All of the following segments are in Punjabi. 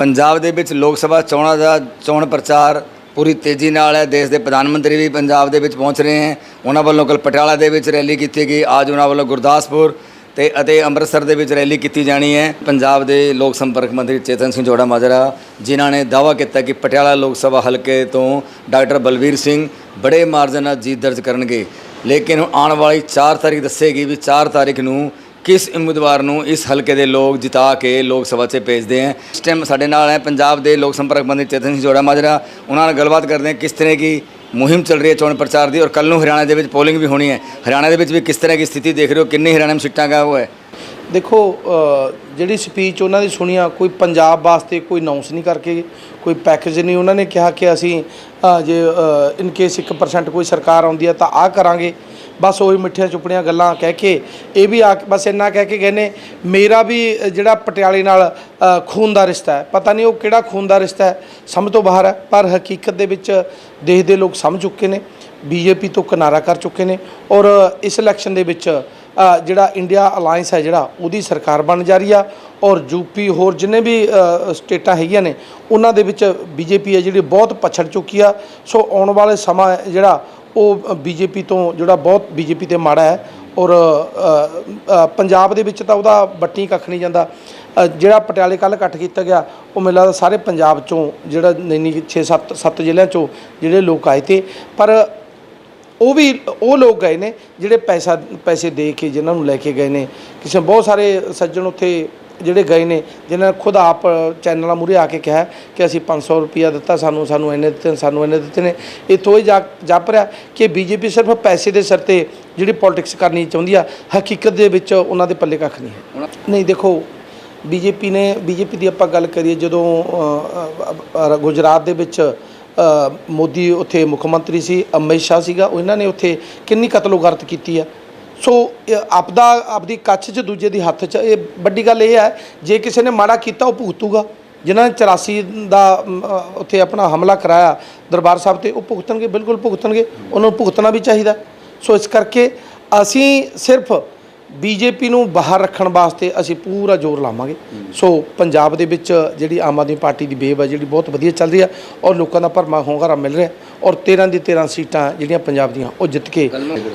ਪੰਜਾਬ ਦੇ ਵਿੱਚ ਲੋਕ ਸਭਾ ਚੋਣਾਂ ਦਾ ਚੋਣ ਪ੍ਰਚਾਰ ਪੂਰੀ ਤੇਜ਼ੀ ਨਾਲ ਹੈ। ਦੇਸ਼ ਦੇ ਪ੍ਰਧਾਨ ਮੰਤਰੀ ਵੀ ਪੰਜਾਬ ਦੇ ਵਿੱਚ ਪਹੁੰਚ ਰਹੇ ਹਨ ਉਹਨਾਂ ਵੱਲੋਂ ਕੱਲ ਪਟਿਆਲਾ ਦੇ ਵਿੱਚ ਰੈਲੀ ਕੀਤੀ ਗਈ। ਅੱਜ ਉਹਨਾਂ ਵੱਲੋਂ ਗੁਰਦਾਸਪੁਰ ਤੇ ਅਤੇ ਅੰਮ੍ਰਿਤਸਰ ਦੇ ਵਿੱਚ ਰੈਲੀ ਕੀਤੀ ਜਾਣੀ ਹੈ। ਪੰਜਾਬ ਦੇ ਲੋਕ ਸੰਪਰਕ ਮੰਤਰੀ ਚੇਤਨ ਸਿੰਘ ਜੋੜਾ ਮਾਜਰਾ, ਜਿਨ੍ਹਾਂ ਨੇ ਦਾਅਵਾ ਕੀਤਾ ਕਿ ਪਟਿਆਲਾ ਲੋਕ ਸਭਾ ਹਲਕੇ ਤੋਂ ਡਾਕਟਰ ਬਲਵੀਰ ਸਿੰਘ ਬੜੇ ਮਾਰਜਨ ਨਾਲ ਜੀਤ ਦਰਜ ਕਰਨਗੇ। ਲੇਕਿਨ ਆਉਣ ਵਾਲੀ 4 ਤਾਰੀਖ ਦੱਸੇਗੀ ਵੀ 4 ਤਾਰੀਖ ਨੂੰ ਕਿਸ ਉਮੀਦਵਾਰ ਨੂੰ ਇਸ ਹਲਕੇ ਦੇ ਲੋਕ ਜਿਤਾ ਕੇ ਲੋਕ ਸਭਾ 'ਚ ਭੇਜਦੇ ਹੈ ਇਸ ਟਾਈਮ ਸਾਡੇ ਨਾਲ ਹੈ ਪੰਜਾਬ ਦੇ ਲੋਕ ਸੰਪਰਕ ਮੰਤਰੀ ਚੇਤਨ ਸਿੰਘ ਜੋੜਾ ਮਾਜਰਾ। ਉਹਨਾਂ ਨਾਲ ਗੱਲਬਾਤ ਕਰਦੇ ਹਾਂ ਕਿਸ ਤਰ੍ਹਾਂ ਕੀ ਮੁਹਿੰਮ ਚੱਲ ਰਹੀ ਹੈ ਚੋਣ ਪ੍ਰਚਾਰ ਦੀ ਔਰ ਕੱਲ ਨੂੰ ਹਰਿਆਣਾ ਦੇ ਵਿੱਚ ਪੋਲਿੰਗ ਵੀ ਹੋਣੀ ਹੈ। ਹਰਿਆਣਾ ਦੇ ਵਿੱਚ ਵੀ ਕਿਸ ਤਰ੍ਹਾਂ ਦੀ ਸਥਿਤੀ ਦੇਖ ਰਹੇ ਹੋ? ਕਿੰਨੇ ਹਰਿਆਣਾ ਵਿੱਚ ਸੀਟਾਂ ਦਾ ਉਹ ਹੈ ਦੇਖੋ ਜਿਹੜੀ ਸਪੀਚ ਉਹਨਾਂ ਦੀ ਸੁਣੀਆ ਕੋਈ ਪੰਜਾਬ ਵਾਸਤੇ ਕੋਈ ਅਨਾਉਂਸ ਨਹੀਂ ਕਰਕੇ ਕੋਈ ਪੈਕੇਜ ਨਹੀਂ। ਉਹਨਾਂ ਨੇ ਕਿਹਾ ਕਿ ਅਸੀਂ ਜੇ ਇਨ ਕੇਸ 1% ਕੋਈ ਸਰਕਾਰ ਆਉਂਦੀ ਹੈ ਤਾਂ ਆ ਕਰਾਂਗੇ। ਬਸ ਉਹੀ ਮਿੱਠੀਆਂ ਚੁੱਪੜੀਆਂ ਗੱਲਾਂ ਕਹਿ ਕੇ, ਇਹ ਵੀ ਆ ਬਸ ਇੰਨਾ ਕਹਿ ਕੇ ਗਏ ਨੇ, ਮੇਰਾ ਵੀ ਜਿਹੜਾ ਪਟਿਆਲੇ ਨਾਲ ਖੂਨ ਦਾ ਰਿਸ਼ਤਾ ਹੈ, ਪਤਾ ਨਹੀਂ ਉਹ ਕਿਹੜਾ ਖੂਨ ਦਾ ਰਿਸ਼ਤਾ ਹੈ ਸਮਝ ਤੋਂ ਬਾਹਰ ਹੈ, ਪਰ ਹਕੀਕਤ ਦੇ ਵਿੱਚ ਦੇਸ਼ ਦੇ ਲੋਕ ਸਮਝ ਚੁੱਕੇ ਨੇ, ਬੀਜੇਪੀ ਤੋਂ ਕਿਨਾਰਾ ਕਰ ਚੁੱਕੇ ਨੇ ਔਰ ਇਸ ਇਲੈਕਸ਼ਨ ਦੇ ਵਿੱਚ ਜਿਹੜਾ ਇੰਡੀਆ ਅਲਾਈਅੰਸ ਹੈ ਜਿਹੜਾ, ਉਹਦੀ ਸਰਕਾਰ ਬਣ ਜਾ ਰਹੀ ਆ। ਔਰ ਯੂਪੀ ਹੋਰ ਜਿੰਨੇ ਵੀ ਸਟੇਟਾਂ ਹੈਗੀਆਂ ਨੇ, ਉਹਨਾਂ ਦੇ ਵਿੱਚ ਬੀਜੇਪੀ ਹੈ ਜਿਹੜੀ ਬਹੁਤ ਪਛੜ ਚੁੱਕੀ ਆ। ਸੋ ਆਉਣ ਵਾਲੇ ਸਮਾਂ ਜਿਹੜਾ, ਉਹ ਬੀਜੇਪੀ ਤੋਂ ਜਿਹੜਾ ਬਹੁਤ ਬੀਜੇਪੀ ਤੇ ਮਾੜਾ ਹੈ। ਔਰ ਪੰਜਾਬ ਦੇ ਵਿੱਚ ਤਾਂ ਉਹਦਾ ਬੱਟੀ ਕੱਖ ਨਹੀਂ ਜਾਂਦਾ। ਜਿਹੜਾ ਪਟਿਆਲੇ ਕੱਲ ਇਕੱਠ ਕੀਤਾ ਗਿਆ, ਉਹ ਮੈਨੂੰ ਲੱਗਦਾ ਸਾਰੇ ਪੰਜਾਬ ਚੋਂ ਜਿਹੜਾ ਨਹੀਂ ਨਹੀਂ 6 7 7 ਜ਼ਿਲ੍ਹਿਆਂ ਚੋਂ ਜਿਹੜੇ ਲੋਕ ਆਏ ਤੇ। ਪਰ ਉਹ ਵੀ, ਉਹ ਲੋਕ ਗਏ ਨੇ ਜਿਹੜੇ ਪੈਸਾ, ਪੈਸੇ ਦੇ ਕੇ ਜਿਨ੍ਹਾਂ ਨੂੰ ਲੈ ਕੇ ਗਏ ਨੇ। ਕਿਸੇ ਬਹੁਤ ਸਾਰੇ ਸੱਜਣ ਉੱਥੇ ਜਿਹੜੇ ਗਏ ਨੇ, ਜਿਨ੍ਹਾਂ ਨੇ ਖੁਦ ਆਪ ਚੈਨਲਾਂ ਮੂਰੇ ਆ ਕੇ ਕਿਹਾ ਕਿ ਅਸੀਂ 500 ਰੁਪਿਆ ਦਿੱਤਾ, ਸਾਨੂੰ ਸਾਨੂੰ ਇੰਨੇ ਦਿੱਤੇ, ਸਾਨੂੰ ਇੰਨੇ ਦਿੱਤੇ ਨੇ। ਇੱਥੋਂ ਹੀ ਜਾ, ਜਾਪ ਰਿਹਾ ਕਿ ਬੀਜੇਪੀ ਸਿਰਫ ਪੈਸੇ ਦੇ ਸਿਰ ਤੇ ਜਿਹੜੀ ਪੋਲਿਟਿਕਸ ਕਰਨੀ ਚਾਹੁੰਦੀ ਆ, ਹਕੀਕਤ ਦੇ ਵਿੱਚ ਉਹਨਾਂ ਦੇ ਪੱਲੇ ਕੱਖ ਨਹੀਂ ਹੈ। ਨਹੀਂ, ਦੇਖੋ, ਬੀਜੇਪੀ ਨੇ, ਬੀਜੇਪੀ ਦੀ ਆਪਾਂ ਗੱਲ ਕਰੀਏ, ਜਦੋਂ ਗੁਜਰਾਤ ਦੇ ਵਿੱਚ ਮੋਦੀ ਉੱਥੇ ਮੁੱਖ ਮੰਤਰੀ ਸੀ, ਅਮਿਤ ਸ਼ਾਹ ਸੀਗਾ, ਉਹਨਾਂ ਨੇ ਉੱਥੇ ਕਿੰਨੀ ਕਤਲੋਗਰਤ ਕੀਤੀ ਆ। ਸੋ ਆਪਦਾ, ਆਪਦੀ ਕੱਛ 'ਚ ਦੂਜੇ ਦੀ ਹੱਥ 'ਚ, ਇਹ ਵੱਡੀ ਗੱਲ ਇਹ ਹੈ, ਜੇ ਕਿਸੇ ਨੇ ਮਾੜਾ ਕੀਤਾ, ਉਹ ਭੁਗਤੂਗਾ। ਜਿਨ੍ਹਾਂ ਨੇ 84 ਦਾ ਉੱਥੇ ਆਪਣਾ ਹਮਲਾ ਕਰਾਇਆ ਦਰਬਾਰ ਸਾਹਿਬ ਤੇ, ਉਹ ਭੁਗਤਣਗੇ, ਬਿਲਕੁਲ ਭੁਗਤਣਗੇ, ਉਹਨਾਂ ਨੂੰ ਭੁਗਤਣਾ ਵੀ ਚਾਹੀਦਾ। ਸੋ ਇਸ ਕਰਕੇ ਅਸੀਂ ਸਿਰਫ ਬੀਜੇਪੀ ਨੂੰ ਬਾਹਰ ਰੱਖਣ ਵਾਸਤੇ ਅਸੀਂ ਪੂਰਾ ਜ਼ੋਰ ਲਾਵਾਂਗੇ ਸੋ ਪੰਜਾਬ ਦੇ ਵਿੱਚ ਜਿਹੜੀ ਆਮ ਆਦਮੀ ਪਾਰਟੀ ਦੀ ਵੇਵ ਹੈ ਜਿਹੜੀ ਬਹੁਤ ਵਧੀਆ ਚੱਲ ਰਹੀ ਹੈ ਔਰ ਲੋਕਾਂ ਦਾ ਭਰਮਾ ਹੁੰਗਾਰਾ ਮਿਲ ਰਿਹਾ ਔਰ 13 ਦੀ 13 ਸੀਟਾਂ ਜਿਹੜੀਆਂ ਪੰਜਾਬ ਦੀਆਂ ਉਹ ਜਿੱਤ ਕੇ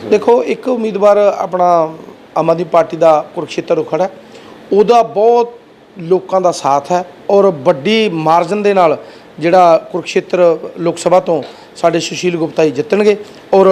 ਦੇਖੋ ਇੱਕ ਉਮੀਦਵਾਰ ਆਪਣਾ ਆਮ ਆਦਮੀ ਪਾਰਟੀ ਦਾ ਕੁਰਕਸ਼ੇਤਰ ਉਖੜਾ ਹੈ। ਉਹਦਾ ਬਹੁਤ ਲੋਕਾਂ ਦਾ ਸਾਥ ਹੈ ਔਰ ਵੱਡੀ ਮਾਰਜਨ ਦੇ ਨਾਲ ਜਿਹੜਾ ਕੁਰਕਸ਼ੇਤਰ ਲੋਕ ਸਭਾ ਤੋਂ ਸਾਡੇ ਸੁਸ਼ੀਲ ਗੁਪਤਾ ਜੀ ਜਿੱਤਣਗੇ ਔਰ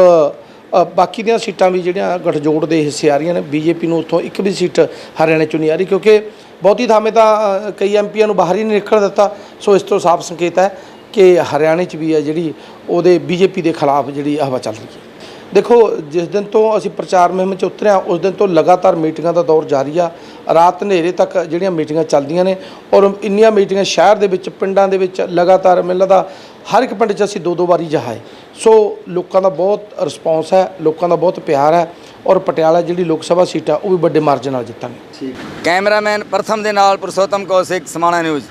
ਬਾਕੀ ਦੀਆਂ ਸੀਟਾਂ ਵੀ ਜਿਹੜੀਆਂ ਗਠਜੋੜ ਦੇ ਹਿੱਸੇ ਆ ਰਹੀਆਂ ਨੇ ਬੀਜੇਪੀ ਨੂੰ ਉੱਥੋਂ ਇੱਕ ਵੀ ਸੀਟ ਹਰਿਆਣੇ ਚੋਂ ਨਹੀਂ ਆ ਰਹੀ ਕਿਉਂਕਿ ਬਹੁਤੀ ਥਾਵੇਂ ਤਾਂ ਅ, ਕਈ ਐਮਪੀਆਂ ਨੂੰ ਬਾਹਰ ਹੀ ਨਹੀਂ ਨਿਕਲ ਦਿੱਤਾ ਸੋ ਇਸ ਤੋਂ ਸਾਫ਼ ਸੰਕੇਤ ਹੈ ਕਿ ਹਰਿਆਣੇ 'ਚ ਵੀ ਹੈ ਜਿਹੜੀ ਉਹਦੇ ਬੀਜੇਪੀ ਦੇ ਖਿਲਾਫ ਜਿਹੜੀ ਹਵਾ ਚੱਲ ਰਹੀ ਹੈ। ਦੇਖੋ ਜਿਸ ਦਿਨ ਤੋਂ ਅਸੀਂ ਪ੍ਰਚਾਰ ਮੁਹਿੰਮ 'ਚ ਉਤਰਿਆ ਉਸ ਦਿਨ ਤੋਂ ਲਗਾਤਾਰ ਮੀਟਿੰਗਾਂ ਦਾ ਦੌਰ ਜਾਰੀ ਆ। ਰਾਤ ਹਨੇਰੇ ਤੱਕ ਜਿਹੜੀਆਂ ਮੀਟਿੰਗਾਂ ਚੱਲਦੀਆਂ ਨੇ ਔਰ ਇੰਨੀਆਂ ਮੀਟਿੰਗਾਂ ਸ਼ਹਿਰ ਦੇ ਵਿੱਚ ਪਿੰਡਾਂ ਦੇ ਵਿੱਚ ਲਗਾਤਾਰ ਮੈਨੂੰ ਲੱਗਦਾ ਹਰ ਇੱਕ ਪਿੰਡ 'ਚ ਅਸੀਂ ਦੋ ਦੋ ਵਾਰੀ ਜਹਾਏ। ਸੋ ਲੋਕਾਂ ਦਾ ਬਹੁਤ ਰਿਸਪੌਂਸ ਹੈ, ਲੋਕਾਂ ਦਾ ਬਹੁਤ ਪਿਆਰ ਹੈ ਔਰ ਪਟਿਆਲਾ ਜਿਹੜੀ ਲੋਕ ਸਭਾ ਸੀਟ ਆ, ਉਹ ਵੀ ਵੱਡੇ ਮਾਰਜਨ ਨਾਲ ਜਿੱਤਾਂਗੇ। ਕੈਮਰਾਮੈਨ ਪ੍ਰਥਮ ਦੇ ਨਾਲ ਪੁਰਸ਼ੋਤਮ ਕੌਸ਼ਿਕ ਸਮਾਣਾ ਨਿਊਜ਼।